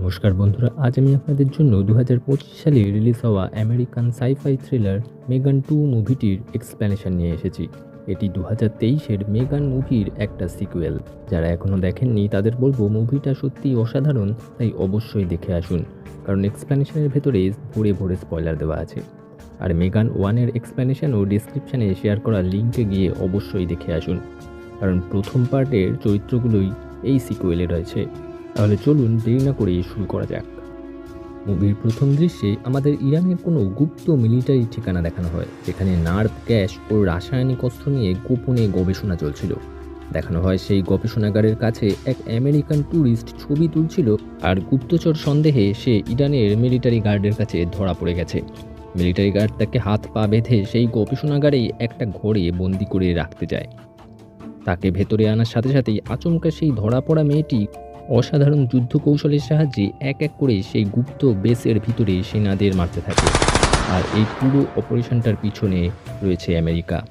নমস্কার বন্ধুরা, আজ আমি আপনাদের জন্য দু হাজার পঁচিশ সালে রিলিজ হওয়া American scifi thriller Megan two মুভিটির explanation নিয়ে এসেছি। এটি দু হাজার তেইশের মেগান মুভির একটা সিকুয়েল যারা এখনও দেখেননি, তাদের বলব মুভিটা সত্যি অসাধারণ, তাই অবশ্যই দেখে আসুন, কারণ এক্সপ্লেনেশনের ভেতরে ভরে ভরে স্পয়লার দেওয়া আছে। আর মেগান ওয়ানের এক্সপ্লেনেশন ও ডিসক্রিপশানে শেয়ার করা লিঙ্কে গিয়ে অবশ্যই দেখে আসুন, কারণ প্রথম পার্টের চরিত্রগুলোই এই সিকুয়েলে রয়েছে। তাহলে চলুন দেরি না করে শুরু করা যাক। মুভির প্রথম দৃশ্যে আমাদের ইরানের কোনো গুপ্ত মিলিটারি ঠিকানা দেখানো হয়, যেখানে নার্ভ গ্যাস ও রাসায়নিক অস্ত্র নিয়ে গোপনে গবেষণা চলছিল। দেখানো হয় সেই গবেষণাগারের কাছে এক আমেরিকান ট্যুরিস্ট ছবি তুলছিল আর গুপ্তচর সন্দেহে সে ইরানের মিলিটারি গার্ডের কাছে ধরা পড়ে গেছে। মিলিটারি গার্ড তাকে হাত পা বেঁধে সেই গবেষণাগারেই একটা ঘরে বন্দি করে রাখতে যায় তাকে ভেতরে আনার সাথে সাথেই আচমকা সেই ধরা পড়া মেয়েটি অসাধারণ যুদ্ধ কৌশলের সাহায্যে এক এক করে সেই গুপ্ত বেসের ভিতরে সেনাদের মারতে থাকে। আর এই পুরো অপারেশনটার পিছনে রয়েছে আমেরিকা।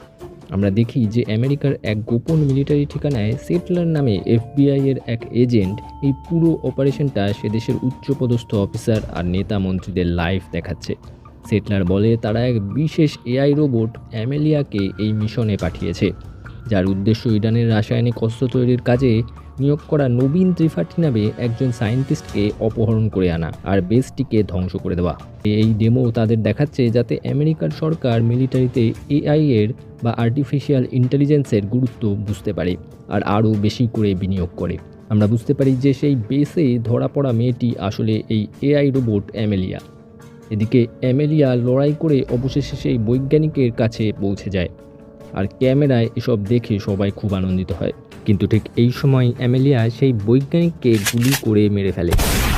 আমরা দেখি যে আমেরিকার এক গোপন মিলিটারি ঠিকানায় সেটলার নামে এফবিআই এর এক এজেন্ট এই পুরো অপারেশনটা সে দেশের উচ্চপদস্থ অফিসার আর নেতা মন্ত্রীদের লাইভ দেখাচ্ছে। সেটলার বলে তারা এক বিশেষ এআই রোবট অ্যামেলিয়াকে এই মিশনে পাঠিয়েছে। যার উদ্দেশ্য ইরানের রাসায়নিক অস্ত্র তৈরির কাজে নিয়োগ করা নবীন ত্রিপাঠী নামে একজন সায়েন্টিস্টকে অপহরণ করে আনা আর বেসটিকে ধ্বংস করে দেওয়া। এই ডেমো তাদের দেখাচ্ছে যাতে আমেরিকার সরকার মিলিটারিতে এআই এর বা আর্টিফিশিয়াল ইন্টেলিজেন্সের গুরুত্ব বুঝতে পারে আর আরও বেশি করে বিনিয়োগ করে। আমরা বুঝতে পারি যে সেই বেসে ধরা পড়া মেয়েটি আসলে এই এআই রোবট অ্যামেলিয়া। এদিকে অ্যামেলিয়া লড়াই করে অবশেষে সেই বৈজ্ঞানিকের কাছে পৌঁছে যায়। আর ক্যামেরায় এসব দেখে সবাই খুব আনন্দিত হয়। কিন্তু ঠিক এই সময় অ্যামেলিয়া সেই বৈজ্ঞানিককে গুলি করে মেরে ফেলে,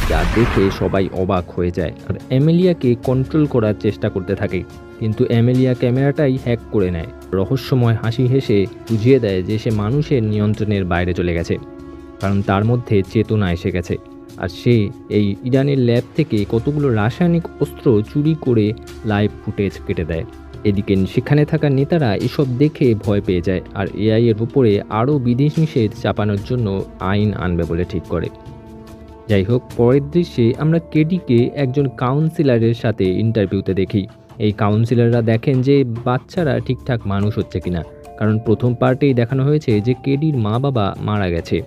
যা দেখে সবাই অবাক হয়ে যায় আর অ্যামেলিয়াকে কন্ট্রোল করার চেষ্টা করতে থাকে। কিন্তু অ্যামেলিয়া ক্যামেরাটাই হ্যাক করে নেয়। রহস্যময় হাসি হেসে বুঝিয়ে দেয় যে সে মানুষের নিয়ন্ত্রণের বাইরে চলে গেছে, কারণ তার মধ্যে চেতনা এসে গেছে। আর সে এই ইরানের ল্যাব থেকে কতগুলো রাসায়নিক অস্ত্র চুরি করে লাইভ ফুটেজ কেটে দেয়। এদিকে সেখানে থাকা নেতারা এসব দেখে ভয় পেয়ে যায় আর এআই এর উপরে আরও বিদেশ নিষেধ চাপানোর জন্য আইন আনবে বলে ঠিক করে। যাই হোক, পরের দৃশ্যে আমরা কেডিকে একজন কাউন্সিলরের সাথে ইন্টারভিউতে দেখি। এই কাউন্সিলররা দেখেন যে বাচ্চারা ঠিকঠাক মানুষ হচ্ছে কিনা, কারণ প্রথম পার্টেই দেখানো হয়েছে যে কেডির মা বাবা মারা গেছে।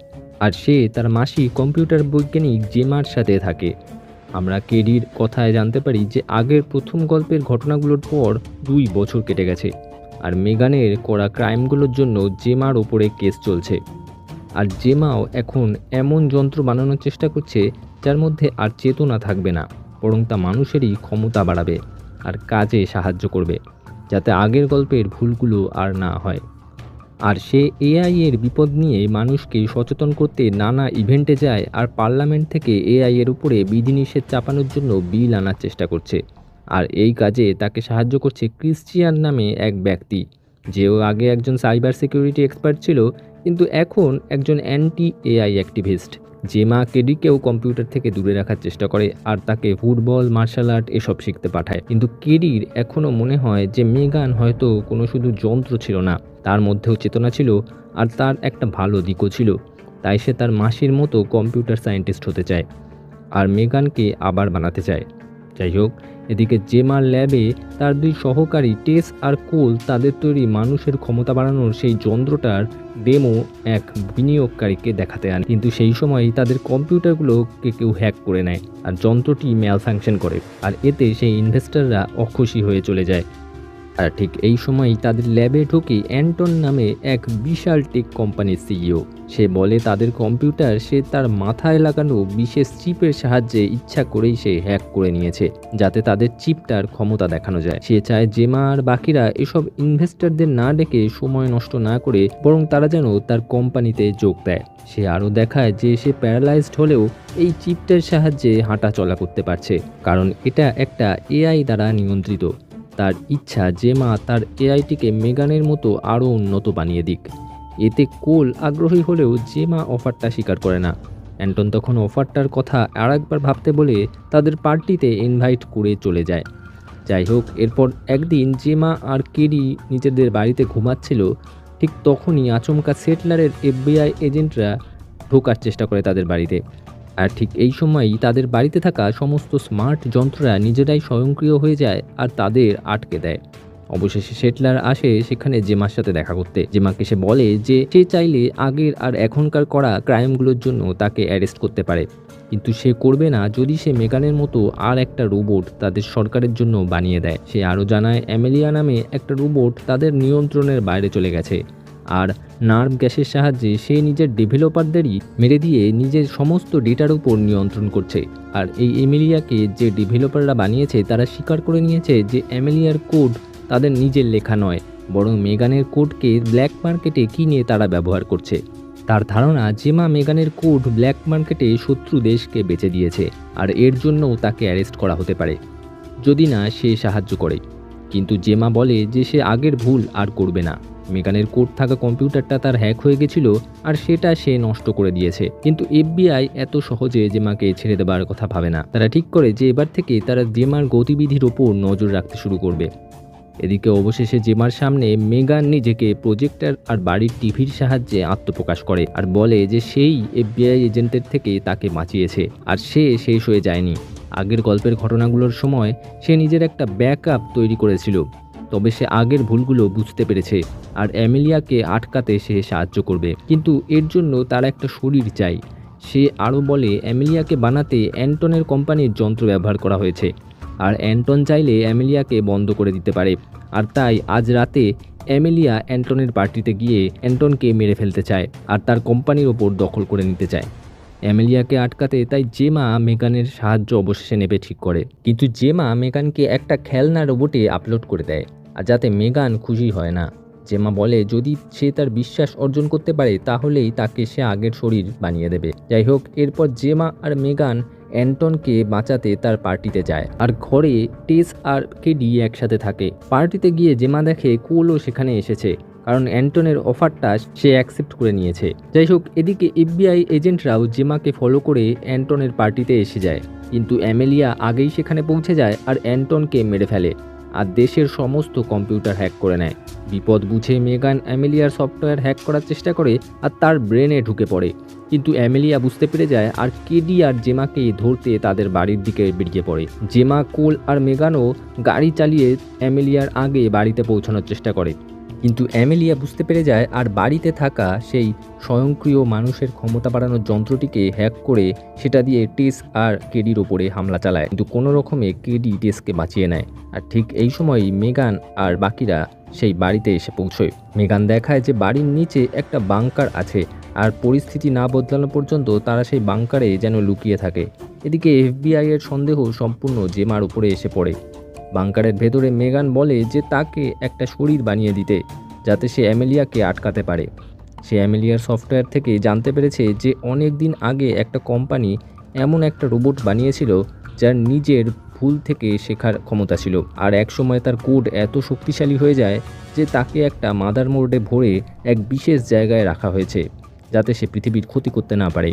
আর সে তার মাসি কম্পিউটার বৈজ্ঞানিক জেমার সাথে থাকে। আমরা কেডির কথায় জানতে পারি যে আগের প্রথম গল্পের ঘটনাগুলোর পর দুই বছর কেটে গেছে, আর মেগানের করা ক্রাইমগুলোর জন্য জেমার ওপরে কেস চলছে। আর জেমাও এখন এমন যন্ত্র বানানোর চেষ্টা করছে যার মধ্যে আর চেতনা থাকবে না, বরং তা মানুষেরই ক্ষমতা বাড়াবে আর কাজে সাহায্য করবে, যাতে আগের গল্পের ভুলগুলো আর না হয়। আর সে এআই এর বিপদ নিয়ে মানুষকে সচেতন করতে নানা ইভেন্টে যায় আর পার্লামেন্ট থেকে এআই এর উপরে বিধিনিষেধ চাপানোর জন্য বিল আনার চেষ্টা করছে। আর এই কাজে তাকে সাহায্য করছে ক্রিশ্চিয়ান নামে এক ব্যক্তি। যেও আগে একজন সাইবার সিকিউরিটি এক্সপার্ট ছিল, কিন্তু এখন একজন অ্যান্টি এআই অ্যাক্টিভিস্ট যে মা কেডিকেও কম্পিউটার থেকে দূরে রাখার চেষ্টা করে আর তাকে ফুটবল মার্শাল আর্ট এসব শিখতে পাঠায়। কিন্তু কেডির এখনও মনে হয় যে মেগান হয়তো কোনো শুধু যন্ত্র ছিল না। তার মধ্যেও চেতনা ছিল আর তার একটা ভালো দিকও ছিল। তাই সে তার মাসির মতো কম্পিউটার সায়েন্টিস্ট হতে চায় আর মেগানকে আবার বানাতে চায়। যাই হোক, এদিকে জেমার ল্যাবে তার দুই সহকারী টেস আর কোল তাদের তৈরি মানুষের ক্ষমতা বাড়ানোর সেই যন্ত্রটার ডেমো এক বিনিয়োগকারীকে দেখাতে আনে। কিন্তু সেই সময় তাদের কম্পিউটারগুলোকে কেউ হ্যাক করে নেয় আর যন্ত্রটি ম্যাল ফাংশন করে। আর এতে সেই ইনভেস্টররা অখুশি হয়ে চলে যায়। আর ঠিক এই সময়ই তাদের ল্যাবে ঢুকে অ্যান্টন নামে এক বিশাল টেক কোম্পানির সিইও। সে বলে তাদের কম্পিউটার সে তার মাথায় লাগানো বিশেষ চিপের সাহায্যে ইচ্ছা করেই সে হ্যাক করে নিয়েছে, যাতে তাদের চিপটার ক্ষমতা দেখানো যায়। সে চায় জেমা আর বাকিরা এসব ইনভেস্টরদের না ডেকে সময় নষ্ট না করে বরং তারা যেন তার কোম্পানিতে যোগ দেয়। সে আরও দেখায় যে সে প্যারালাইজড হলেও এই চিপটার সাহায্যে হাঁটা চলা করতে পারছে, কারণ এটা একটা এআই দ্বারা নিয়ন্ত্রিত। তার ইচ্ছা যে মা তার এআইটিকে মেগানের মতো আরও উন্নত বানিয়ে দিক। এতে কোল আগ্রহী হলেও যে মা অফারটা স্বীকার করে না। অ্যান্টন তখন অফারটার কথা আর একবার ভাবতে বলে তাদের পার্টিতে ইনভাইট করে চলে যায়। যাই হোক, এরপর একদিন জেমা আর কেডি নিজেদের বাড়িতে ঘুমাচ্ছিল, ঠিক তখনই আচমকা সেটলারের এফবিআই এজেন্টরা ঢোকার চেষ্টা করে তাদের বাড়িতে। আর ঠিক এই সময়ই তাদের বাড়িতে থাকা সমস্ত স্মার্ট যন্ত্ররা নিজেরাই স্বয়ংক্রিয় হয়ে যায় আর তাদের আটকে দেয়। অবশেষে সেটলার আসে সেখানে জেমার সাথে দেখা করতে। জেমাকে সে বলে যে সে চাইলে আগের আর এখনকার করা ক্রাইমগুলোর জন্য তাকে অ্যারেস্ট করতে পারে। কিন্তু সে করবে না যদি সে মেগানের মতো আর একটা রোবট তাদের সরকারের জন্য বানিয়ে দেয়। সে আরও জানায়, অ্যামেলিয়া নামে একটা রোবট তাদের নিয়ন্ত্রণের বাইরে চলে গেছে। আর নার্ভ গ্যাসের সাহায্যে সে নিজের ডেভেলপারদেরই মেরে দিয়ে নিজের সমস্ত ডেটার উপর নিয়ন্ত্রণ করছে। আর এই এমিলিয়াকে যে ডেভেলপাররা বানিয়েছে, তারা স্বীকার করে নিয়েছে যে অ্যামেলিয়ার কোড তাদের নিজের লেখা নয়, বরং মেগানের কোডকে ব্ল্যাক মার্কেটে কিনে তারা ব্যবহার করছে। তার ধারণা, জেমা মেগানের কোড ব্ল্যাক মার্কেটে শত্রু দেশকে বেচে দিয়েছে, আর এর জন্যও তাকে অ্যারেস্ট করা হতে পারে, যদি না সে সাহায্য করে। কিন্তু জেমা বলে যে সে আগের ভুল আর করবে না। মেগানের কোড থাকা কম্পিউটারটা তার হ্যাক হয়ে গেছিল আর সেটা সে নষ্ট করে দিয়েছে। কিন্তু এফবিআই এত সহজে জেমাকে ছেড়ে দেবার কথা ভাবে না। তারা ঠিক করে যে এবার থেকে তারা জেমার গতিবিধির ওপর নজর রাখতে শুরু করবে। এদিকে অবশেষে জেমার সামনে মেগান নিজেকে প্রজেক্টার আর বাড়ির টিভির সাহায্যে আত্মপ্রকাশ করে আর বলে যে সেই এফবিআই এজেন্টের থেকে তাকে বাঁচিয়েছে আর সে শেষ হয়ে যায়নি। আগের গল্পের ঘটনাগুলোর সময় সে নিজের একটা ব্যাকআপ তৈরি করেছিল। তবে সে আগের ভুলগুলো বুঝতে পেরেছে আর অ্যামেলিয়াকে আটকাতে সে সাহায্য করবে। কিন্তু এর জন্য তার একটা শরীর চাই। সে আরও বলে, অ্যামেলিয়াকে বানাতে অ্যান্টনের কোম্পানির যন্ত্র ব্যবহার করা হয়েছে। আর অ্যান্টন চাইলে অ্যামেলিয়াকে বন্ধ করে দিতে পারে। আর তাই আজ রাতে অ্যামেলিয়া অ্যান্টনের পার্টিতে গিয়ে অ্যান্টনকে মেরে ফেলতে চায় আর তার কোম্পানির ওপর দখল করে নিতে চায়। অ্যামেলিয়াকে আটকাতে তাই জেমা মেকানের সাহায্য অবশেষে নেবে ঠিক করে। কিন্তু জেমা মেকানকে একটা খেলনা রোবটে আপলোড করে দেয়। আর যাতে মেগান খুশি হয় না। জেমা বলে, যদি সে তার বিশ্বাস অর্জন করতে পারে, তাহলেই তাকে সে আগের শরীর বানিয়ে দেবে। যাই হোক, এরপর জেমা আর মেগান অ্যান্টনকে বাঁচাতে তার পার্টিতে যায়। আর ঘরে টেস আর কেডি একসাথে থাকে। পার্টিতে গিয়ে জেমা দেখে কোলও সেখানে এসেছে, কারণ অ্যান্টনের অফারটা সে অ্যাকসেপ্ট করে নিয়েছে। যাই হোক, এদিকে এফবিআই এজেন্টরাও জেমাকে ফলো করে অ্যান্টনের পার্টিতে এসে যায়। কিন্তু অ্যামেলিয়া আগেই সেখানে পৌঁছে যায় আর অ্যান্টনকে মেরে ফেলে। আর দেশের সমস্ত কম্পিউটার হ্যাক করে নেয়। বিপদ বুঝে মেগান অ্যামেলিয়ার সফটওয়্যার হ্যাক করার চেষ্টা করে আর তার ব্রেনে ঢুকে পড়ে। কিন্তু অ্যামেলিয়া বুঝতে পেরে যায় আর কেডি আর জেমাকে ধরতে তাদের বাড়ির দিকে বেরিয়ে পড়ে। জেমা, কোল আর মেগানও গাড়ি চালিয়ে অ্যামেলিয়ার আগে বাড়িতে পৌঁছানোর চেষ্টা করে। কিন্তু অ্যামেলিয়া বুঝতে পেরে যায় আর বাড়িতে থাকা সেই স্বয়ংক্রিয় মানুষের ক্ষমতা বাড়ানোর যন্ত্রটিকে হ্যাক করে সেটা দিয়ে টেস আর কেডির ওপরে হামলা চালায়। কিন্তু কোনো রকমে কেডি টেসকে বাঁচিয়ে নেয়। আর ঠিক এই সময়ই মেগান আর বাকিরা সেই বাড়িতে এসে পৌঁছয়। মেগান দেখায় যে বাড়ির নিচে একটা বাংকার আছে আর পরিস্থিতি না বদলানো পর্যন্ত তারা সেই বাংকারে যেন লুকিয়ে থাকে। এদিকে এফবিআই এর সন্দেহ সম্পূর্ণ জেমার উপরে এসে পড়ে। বাংকারের ভেতরে মেগান বলে যে তাকে একটা শরীর বানিয়ে দিতে, যাতে সে অ্যামেলিয়াকে আটকাতে পারে। সে অ্যামেলিয়ার সফটওয়্যার থেকে জানতে পেরেছে যে অনেক দিন আগে একটা কোম্পানি এমন একটা রোবট বানিয়েছিল যার নিজের ভুল থেকে শেখার ক্ষমতা ছিল। আর এক সময় তার কোড এত শক্তিশালী হয়ে যায় যে তাকে একটা মাদার মোর্ডে ভরে এক বিশেষ জায়গায় রাখা হয়েছে, যাতে সে পৃথিবীর ক্ষতি করতে না পারে।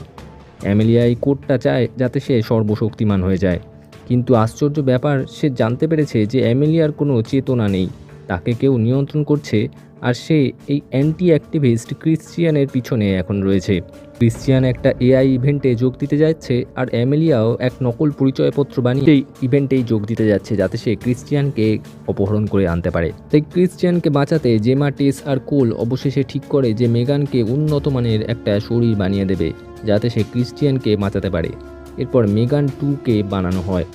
অ্যামেলিয়া এই কোডটা চায় যাতে সে সর্বশক্তিমান হয়ে যায়। কিন্তু আশ্চর্য ব্যাপার, সে জানতে পেরেছে যে অ্যামেলিয়ার কোনো চেতনা নেই। তাকে কেউ নিয়ন্ত্রণ করছে, আর সে এই অ্যান্টি অ্যাক্টিভিস্ট ক্রিশ্চিয়ানের পিছনে এখন রয়েছে। ক্রিশ্চিয়ান একটা এআই ইভেন্টে যোগ দিতে যাচ্ছে, আর অ্যামেলিয়াও এক নকল পরিচয়পত্র বানিয়ে এই ইভেন্টেই যোগ দিতে যাচ্ছে, যাতে সে ক্রিশ্চিয়ানকে অপহরণ করে আনতে পারে। তাই ক্রিশ্চিয়ানকে বাঁচাতে জেমা, টেস আর কোল অবশেষে ঠিক করে যে মেগানকে উন্নত মানের একটা শরীর বানিয়ে দেবে, যাতে সে ক্রিশ্চিয়ানকে বাঁচাতে পারে। এরপর মেগান টুকে বানানো হয়।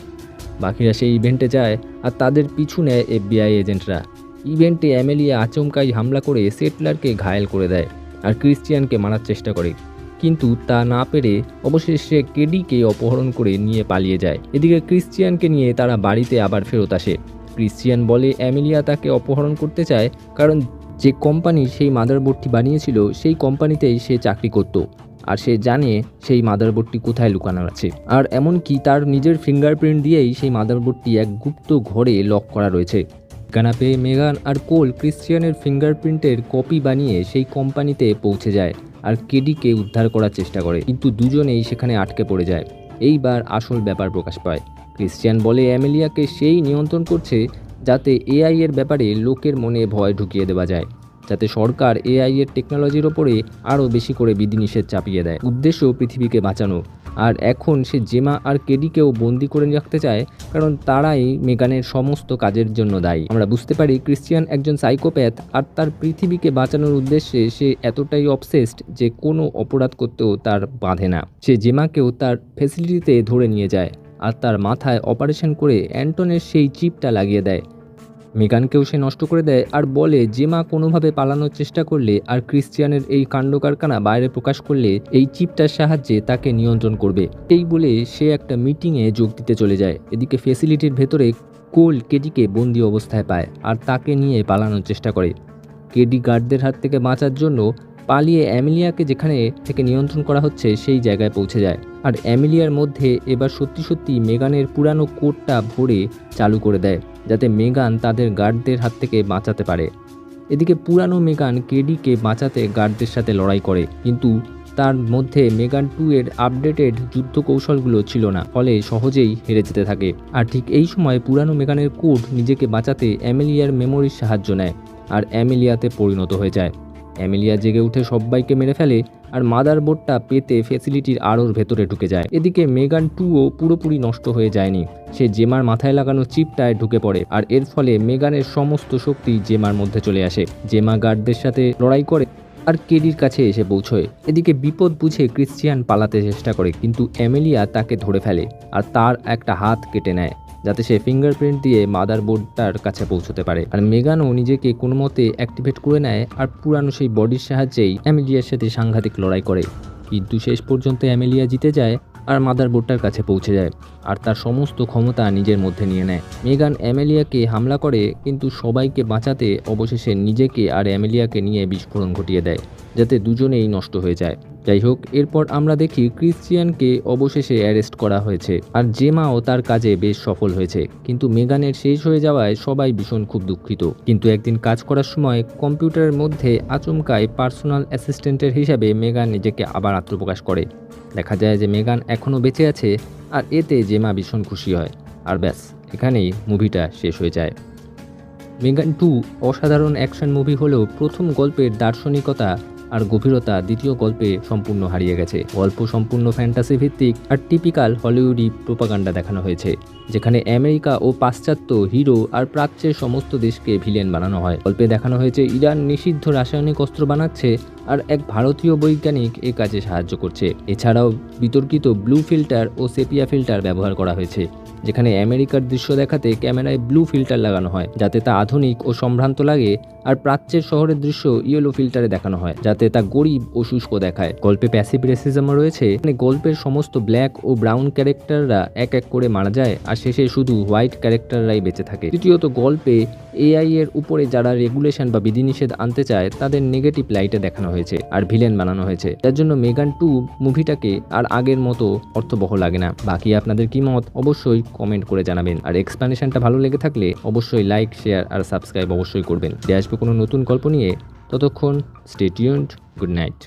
বাকিরা সেই ইভেন্টে যায় আর তাদের পিছু নেয় এফবিআই এজেন্টরা। ইভেন্টে অ্যামেলিয়া আচমকাই হামলা করে সেটলারকে ঘায়েল করে দেয় আর ক্রিশ্চিয়ানকে মারার চেষ্টা করে। কিন্তু তা না পেরে অবশেষে কেডিকে অপহরণ করে নিয়ে পালিয়ে যায়। এদিকে ক্রিশ্চিয়ানকে নিয়ে তারা বাড়িতে আবার ফেরত আসে। ক্রিশ্চিয়ান বলে, অ্যামেলিয়া তাকে অপহরণ করতে চায় কারণ যে কোম্পানি সেই মাদারবোর্ডটি বানিয়েছিল সেই কোম্পানিতেই সে চাকরি করত। আর সে জানে সেই মাদারবোর্ডটি কোথায় লুকানো আছে। আর এমনকি তার নিজের ফিঙ্গারপ্রিন্ট দিয়েই সেই মাদারবোর্ডটি এক গুপ্ত ঘরে লক করা রয়েছে। ঠিকানা পেয়ে মেগান আর কোল ক্রিশ্চিয়ানের ফিঙ্গারপ্রিন্টের কপি বানিয়ে সেই কোম্পানিতে পৌঁছে যায় আর কেডিকে উদ্ধার করার চেষ্টা করে। কিন্তু দুজনেই সেখানে আটকে পড়ে যায়। এইবার আসল ব্যাপার প্রকাশ পায়। ক্রিশ্চিয়ান বলে অ্যামেলিয়াকে সেই নিয়ন্ত্রণ করছে যাতে এআই এর ব্যাপারে লোকের মনে ভয় ঢুকিয়ে দেওয়া যায়। যাতে সরকার এআই এর টেকনোলজির ওপরে আরও বেশি করে বিধিনিষেধ চাপিয়ে দেয়। উদ্দেশ্য পৃথিবীকে বাঁচানো। আর এখন সে জেমা আর কেডিকেও বন্দি করে রাখতে চায়, কারণ তারাই মেগানের সমস্ত কাজের জন্য দায়ী। আমরা বুঝতে পারি ক্রিশ্চিয়ান একজন সাইকোপ্যাথ আর তার পৃথিবীকে বাঁচানোর উদ্দেশ্যে সে এতটাই অবসেসড যে কোনো অপরাধ করতেও তার বাঁধে না। সে জেমাকেও তার ফ্যাসিলিটিতে ধরে নিয়ে যায় আর তার মাথায় অপারেশন করে অ্যান্টনের সেই চিপটা লাগিয়ে দেয়। মেগানকেও সে নষ্ট করে দেয় আর বলে, যে মা কোনোভাবে পালানোর চেষ্টা করলে আর ক্রিশ্চিয়ানের এই কাণ্ড কারখানা বাইরে প্রকাশ করলে এই চিপটার সাহায্যে তাকে নিয়ন্ত্রণ করবে। এই বলে সে একটা মিটিংয়ে যোগ দিতে চলে যায়। এদিকে ফেসিলিটির ভেতরে কোল কেডিকে বন্দি অবস্থায় পায় আর তাকে নিয়ে পালানোর চেষ্টা করে। কেডি গার্ডদের হাত থেকে বাঁচার জন্য পালিয়ে অ্যামিলিয়াকে যেখানে থেকে নিয়ন্ত্রণ করা হচ্ছে সেই জায়গায় পৌঁছে যায়। আর অ্যামিলিয়ার মধ্যে এবার সত্যি সত্যি মেগানের পুরানো কোডটা ভরে চালু করে দেয়, যাতে মেগান তাদের গার্ডদের হাত থেকে বাঁচাতে পারে। এদিকে পুরানো মেগান কেডিকে বাঁচাতে গার্ডদের সাথে লড়াই করে, কিন্তু তার মধ্যে মেগান টু এর আপডেটেড যুদ্ধ কৌশলগুলো ছিল না, ফলে সহজেই হেরে যেতে থাকে। আর ঠিক এই সময় পুরানো মেগানের কোড নিজেকে বাঁচাতে অ্যামেলিয়ার মেমোরির সাহায্য নেয়, আর অ্যামেলিয়াতে পরিণত হয়ে যায়। অ্যামেলিয়া জেগে উঠে সবাইকে মেরে ফেলে আর মাদার বোর্ডটা পেতে ফেসিলিটির আরোর ভেতরে ঢুকে যায়। এদিকে মেগান টুও পুরোপুরি নষ্ট হয়ে যায়নি। সে জেমার মাথায় লাগানো চিপটায় ঢুকে পড়ে আর এর ফলে মেগানের সমস্ত শক্তি জেমার মধ্যে চলে আসে। জেমা গার্ডদের সাথে লড়াই করে আর কেডির কাছে এসে পৌঁছয়। এদিকে বিপদ বুঝে ক্রিশ্চিয়ান পালাতে চেষ্টা করে, কিন্তু অ্যামেলিয়া তাকে ধরে ফেলে আর তার একটা হাত কেটে নেয়। যাতে সে ফিঙ্গারপ্রিন্ট দিয়ে মাদার বোর্ডটার কাছে পৌঁছতে পারে। আর মেগানও নিজেকে কোনো মতে অ্যাক্টিভেট করে নেয় আর পুরানো সেই বডির সাহায্যেই অ্যামেলিয়ার সাথে সাংঘাতিক লড়াই করে। কিন্তু শেষ পর্যন্ত অ্যামেলিয়া জিতে যায় আর মাদার বোর্ডটার কাছে পৌঁছে যায় আর তার সমস্ত ক্ষমতা নিজের মধ্যে নিয়ে নেয়। মেগান অ্যামেলিয়াকে হামলা করে, কিন্তু সবাইকে বাঁচাতে অবশেষে নিজেকে আর অ্যামেলিয়াকে নিয়ে বিস্ফোরণ ঘটিয়ে দেয়, যাতে দুজনেই নষ্ট হয়ে যায়। যাই হোক, এরপর আমরা দেখি ক্রিশ্চিয়ানকে অবশেষে অ্যারেস্ট করা হয়েছে আর জেমাও তার কাজে বেশ সফল হয়েছে, কিন্তু মেগানের শেষ হয়ে যাওয়ায় সবাই ভীষণ খুব দুঃখিত। কিন্তু একদিন কাজ করার সময় কম্পিউটারের মধ্যে আচমকায় পার্সোনাল অ্যাসিস্ট্যান্টের হিসাবে মেগান নিজেকে আবার আত্মপ্রকাশ করে। দেখা যায় যে মেগান এখনও বেঁচে আছে আর এতে জেমা ভীষণ খুশি হয়। আর ব্যাস, এখানেই মুভিটা শেষ হয়ে যায়। মেগান টু অসাধারণ অ্যাকশন মুভি হলেও প্রথম গল্পের দার্শনিকতা আর গভীরতা দ্বিতীয় গল্পে সম্পূর্ণ হারিয়ে গেছে। গল্প সম্পূর্ণ ফ্যান্টাসি ভিত্তিক আর টিপিক্যাল হলিউডি প্রোপাগান্ডা দেখানো হয়েছে। যেখানে আমেরিকা ও পাশ্চাত্য হিরো আর প্রাচ্যের সমস্ত দেশকে ভিলেন বানানো হয়। গল্পে দেখানো হয়েছে, ইরান নিষিদ্ধ রাসায়নিক অস্ত্র বানাচ্ছে আর এক ভারতীয় বৈজ্ঞানিক এ কাজে সাহায্য করছে। এছাড়াও বিতর্কিত ব্লু ফিল্টার ও সেপিয়া ফিল্টার ব্যবহার করা হয়েছে, যেখানে আমেরিকার দৃশ্য দেখাতে ক্যামেরায় ব্লু ফিল্টার লাগানো হয়, যাতে তা আধুনিক ও সম্ভ্রান্ত লাগে আর প্রাচ্যের শহরের দৃশ্য ইয়েলো ফিল্টারে দেখানো হয়, যাতে তা গরিব ও শুষ্ক দেখায়। গল্পে প্যাসিভ রেসিজমও রয়েছে গল্পের সমস্ত ব্ল্যাক ও ব্রাউন ক্যারেক্টাররা এক এক করে মারা যায় আর শেষে শুধু হোয়াইট ক্যারেক্টাররাই বেঁচে থাকে। তৃতীয়ত গল্পে এআই এর উপরে যারা রেগুলেশন বা বিধিনিষেধ আনতে চায়, তাদের নেগেটিভ লাইটে দেখানো হয়েছে আর ভিলেন বানানো হয়েছে। যার জন্য মেগান টু মুভিটাকে আর আগের মতো অর্থবহ লাগে না। বাকি আপনাদের কি মত অবশ্যই কমেন্ট করে জানাবেন। আর এক্সপ্লানেশনটা ভালো লেগে থাকলে অবশ্যই লাইক শেয়ার আর সাবস্ক্রাইব অবশ্যই করবেন। দিয়ে আসবে কোনো নতুন গল্প নিয়ে। ততক্ষণ স্টে টিউনড গুড নাইট